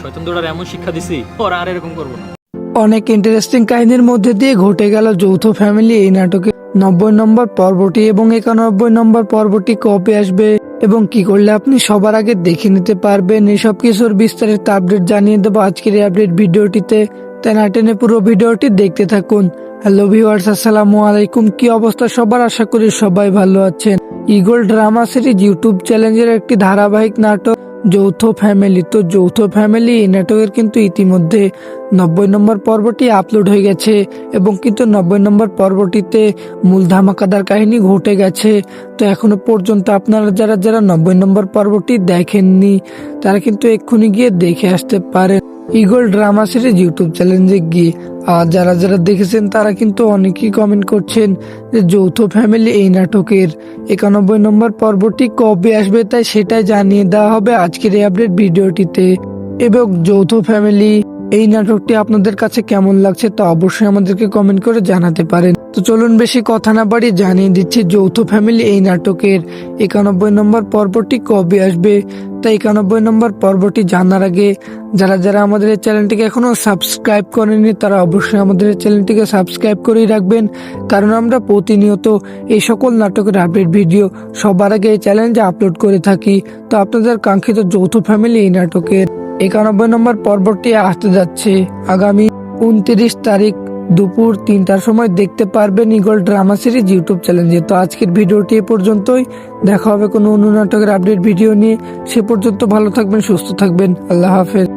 শয়তান দুটার এমন শিক্ষা দিছি আর এরকম করব অনেক ইন্টারেস্টিং কাহিনীর মধ্যে দিয়ে ঘটে গেল যৌথ ফ্যামিলি এই নাটকে। নব্বই নম্বর পর্বটি এবং একানব্বই নম্বর পর্বটি কবে আসবে এবং কি করলে আপনি সবার আগে দেখে নিতে পারবেন, এসব কিছুর বিস্তারিত আপডেট জানিয়ে দেবো আজকের এই আপডেট ভিডিওটিতে। তাই না টেনে পুরো ভিডিওটি দেখতে থাকুন। হ্যালো আলাইকুম। কি অবস্থা সবার? আশা করি সবাই ভালো আছেন। ইগল ড্রামা সিরিজ ইউটিউব চ্যালেঞ্জের একটি ধারাবাহিক নাটক। যৌথ ফ্যামিলি তো যৌথ ফ্যামিলি নেটওয়ার্কের কিন্তু ইতিমধ্যে নব্বই নম্বর পর্বটি আপলোড হয়ে গেছে এবং কিন্তু নব্বই নম্বর পর্বটিতে মূল ধামাকাদার কাহিনী ঘটে গেছে। তো এখনও পর্যন্ত আপনারা যারা যারা নব্বই নম্বর পর্বটি দেখেননি, তারা কিন্তু এক্ষুনি গিয়ে দেখে আসতে পারেন। ইগল ড্রামা সিরিজ ইউটিউব চ্যানেলে গিয়ে, আর যারা যারা দেখেছেন তারা কিন্তু অনেকেই কমেন্ট করছেন যে যৌথ ফ্যামিলি এই নাটকের একানব্বই নম্বর পর্বটি কবে আসবে তাই সেটাই জানিয়ে দেওয়া হবে আজকের এই আপডেট ভিডিওটিতে। এবং যৌথ ফ্যামিলি এই নাটকটি আপনাদের কাছে কেমন লাগছে তা অবশ্যই আমাদেরকে কমেন্ট করে জানাতে পারেন। তো চলুন বেশি কথা না বাড়ি জানিয়ে দিচ্ছি, যৌথ ফ্যামিলি এই নাটকের একানব্বই নম্বর পর্বটি কবে আসবে? তাই একানব্বই নম্বর পর্বটি জানার আগে যারা যারা আমাদের এই চ্যানেলটিকে এখনও সাবস্ক্রাইব করেনি তারা অবশ্যই আমাদের এই চ্যানেলটিকে সাবস্ক্রাইব করেই রাখবেন। কারণ আমরা প্রতিনিয়ত এই সকল নাটকের আপডেট ভিডিও সবার আগে এই চ্যানেলে আপলোড করে থাকি। তো আপনাদের কাঙ্ক্ষিত যৌথ ফ্যামিলি এই নাটকের একানব্বই নম্বর পর্বটি আসতে যাচ্ছে। আগামী উনত্রিশ তারিখ দুপুর তিনটার সময় দেখতে পারবেন ইগল ড্রামা সিরিজ ইউটিউব চ্যানেলে। তো আজকের ভিডিওটি এ পর্যন্তই। দেখা হবে কোনো অন্য নাটকের আপডেট ভিডিও নিয়ে। সে পর্যন্ত ভালো থাকবেন, সুস্থ থাকবেন। আল্লাহ হাফেজ।